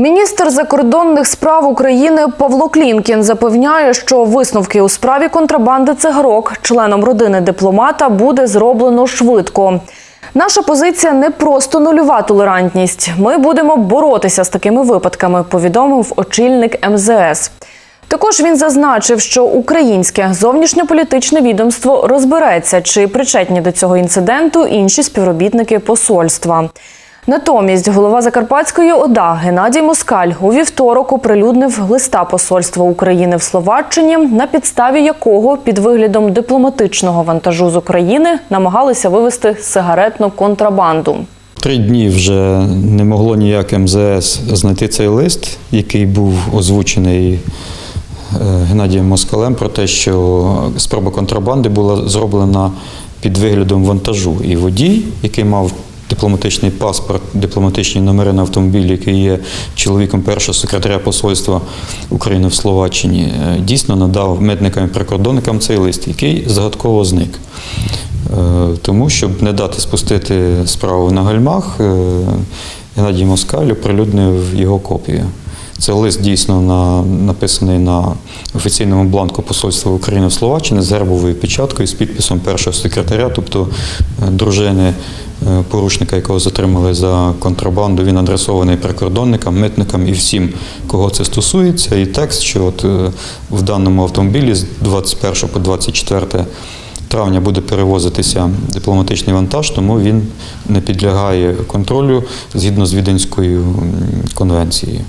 Міністр закордонних справ України Павло Клімкін запевняє, що висновки у справі контрабанди цигарок членом родини дипломата буде зроблено швидко. Наша позиція не просто нульова толерантність. Ми будемо боротися з такими випадками, повідомив очільник МЗС. Також він зазначив, що українське зовнішньополітичне відомство розбереться, чи причетні до цього інциденту інші співробітники посольства. Натомість голова Закарпатської ОДА Геннадій Москаль у вівторок оприлюднив листа посольства України в Словаччині, на підставі якого під виглядом дипломатичного вантажу з України намагалися вивести сигаретну контрабанду. Три дні вже не могло ніяк МЗС знайти цей лист, який був озвучений е, Геннадієм Москалем про те, що спроба контрабанди була зроблена під виглядом вантажу. І водій, який мав дипломатичний паспорт, дипломатичні номери на автомобілі, який є чоловіком першого секретаря посольства України в Словаччині, е, дійсно надав митникам і прикордонникам цей лист, який загадково зник. Е, Тому, щоб не дати спустити справу на гальмах, е, Геннадій Москаль оприлюднив його копію. Це лист дійсно на, написаний на офіційному бланку посольства України в Словаччині з гербовою печаткою з підписом першого секретаря, тобто е, дружини е, порушника, якого затримали за контрабанду. Він адресований прикордонникам, митникам і всім, кого це стосується. І текст, що от е, в даному автомобілі з 21 по 24 травня буде перевозитися дипломатичний вантаж, тому він не підлягає контролю згідно з Віденською конвенцією.